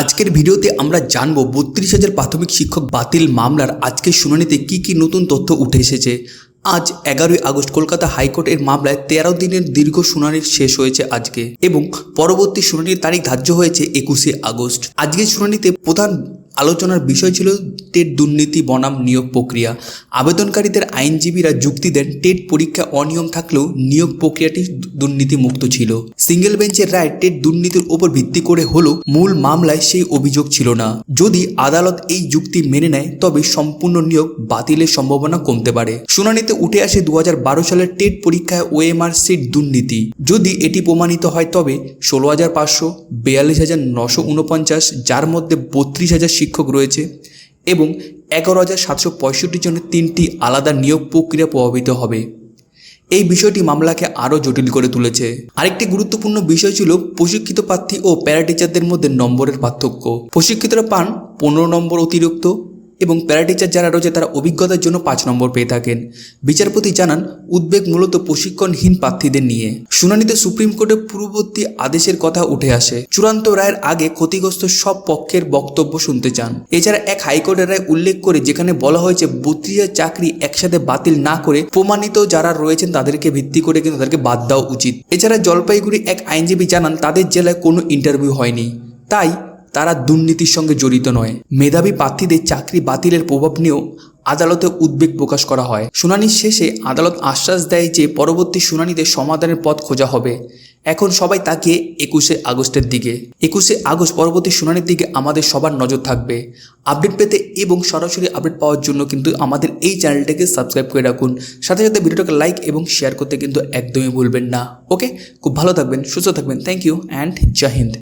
আজকের ভিডিওতে আমরা জানব বত্রিশ হাজার প্রাথমিক শিক্ষক বাতিল মামলার আজকের শুনানিতে কি কি নতুন তথ্য উঠে এসেছে। আজ এগারোই আগস্ট কলকাতা হাইকোর্টের মামলায় তেরো দিনের দীর্ঘ শুনানির শেষ হয়েছে আজকে এবং পরবর্তী শুনানির তারিখ ধার্য হয়েছে একুশে আগস্ট। আজকের শুনানিতে প্রধান আলোচনার বিষয় ছিল টেট দুর্নীতি, বনাম নিয়োগ প্রক্রিয়া। আবেদনকারীদের আইনজীবীরা যুক্তি দেন, টেট পরীক্ষা অনিয়ম থাকলেও নিয়োগ প্রক্রিয়াটি দুর্নীতি মুক্ত ছিল। সিঙ্গেল বেঞ্চের রায় টেট দুর্নীতির উপর ভিত্তি করে হলেও মূল মামলায় সেই অভিযোগ ছিল না। যদি আদালত এই যুক্তি মেনে নেয়, তবে সম্পূর্ণ নিয়োগ বাতিলের সম্ভাবনা কমতে পারে। শুনানিতে উঠে আসে দু বারো সালের টেট পরীক্ষায় ওএমআর সিট দুর্নীতি। যদি এটি প্রমাণিত হয়, তবে ষোলো হাজার পাঁচশো, বিয়াল্লিশ হাজার নশো উনপঞ্চাশ, যার মধ্যে বত্রিশ হাজার শিক্ষক রয়েছে এবং এগারো হাজার সাতশো পঁয়ষট্টি জনের তিনটি আলাদা নিয়োগ প্রক্রিয়া প্রভাবিত হবে। এই বিষয়টি মামলাকে আরও জটিল করে তুলেছে। আরেকটি গুরুত্বপূর্ণ বিষয় ছিল প্রশিক্ষিত প্রার্থী ও প্যারাটিচারদের মধ্যে নম্বরের পার্থক্য। প্রশিক্ষিতরা পান পনেরো নম্বর অতিরিক্ত এবং প্যারাটিচার যারা রয়েছে তারা অভিজ্ঞতার জন্য পাঁচ নম্বর পেয়ে থাকেন। বিচারপতি জানান, উদ্বেগ মূলত প্রশিক্ষণহীন প্রার্থীদের নিয়ে। শুনানিতে সুপ্রিম কোর্টের পূর্ববর্তী আদেশের কথা উঠে আসে। চূড়ান্ত রায়ের আগে ক্ষতিগ্রস্ত সব পক্ষের বক্তব্য শুনতে চান। এছাড়া এক হাইকোর্টের রায় উল্লেখ করে যেখানে বলা হয়েছে, বত্রিশ চাকরি একসাথে বাতিল না করে প্রমাণিত যারা রয়েছেন তাদেরকে ভিত্তি করে কিন্তু তাদেরকে বাদ দেওয়া উচিত। এছাড়া জলপাইগুড়ি এক আইনজীবী জানান, তাদের জেলায় কোনো ইন্টারভিউ হয়নি। তাই তারা দুর্নীতির সঙ্গে জড়িত নয়। মেধাবী প্রার্থীদের চাকরি বাতিলের প্রভাব নিয়েও আদালতে উদ্বেগ প্রকাশ করা হয়। শুনানির শেষে আদালত আশ্বাস দেয় যে পরবর্তী শুনানিতে সমাধানের পথ খোঁজা হবে। এখন সবাই তাকিয়ে একুশে আগস্টের দিকে। একুশে আগস্ট পরবর্তী শুনানির দিকে আমাদের সবার নজর থাকবে। আপডেট পেতে এবং সরাসরি আপডেট পাওয়ার জন্য কিন্তু আমাদের এই চ্যানেলটাকে সাবস্ক্রাইব করে রাখুন। সাথে সাথে ভিডিওটাকে লাইক এবং শেয়ার করতে কিন্তু একদমই ভুলবেন না। ওকে? খুব ভালো থাকবেন, সুস্থ থাকবেন। Thank you and Jai Hind